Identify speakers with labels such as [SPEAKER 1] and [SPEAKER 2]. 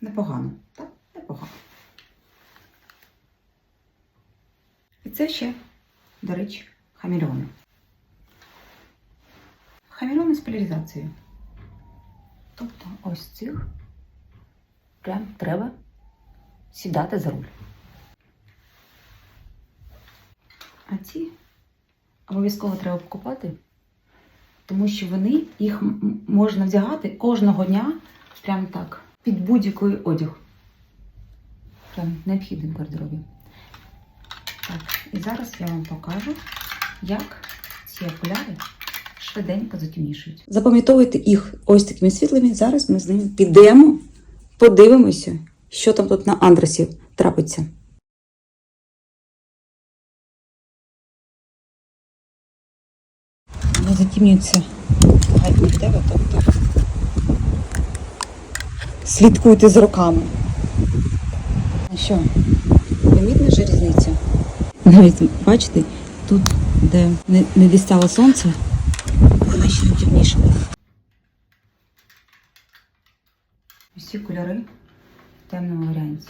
[SPEAKER 1] Непогано, так? Непогано. І це ще, до речі, хамільони. Хамільони з поляризацією. Тобто ось цих прям треба сідати за руль. А ці обов'язково треба покупати, тому що вони їх можна вдягати кожного дня, прям так, під будь-який одяг. Прям необхідний в гардеробі. Так, і зараз я вам покажу, як ці окуляри швиденько затемнішують. Запам'ятовуйте їх ось такими світлими. Зараз ми з ними підемо, подивимося, що там тут на андресі трапиться. Вони затемнюються тебе, тобто слідкуйте з руками. А що? Помітна ж різниця? Навіть бачите, тут, де не, не дістало сонце, вона ще не темніша. Усі кольори в темному варіанті.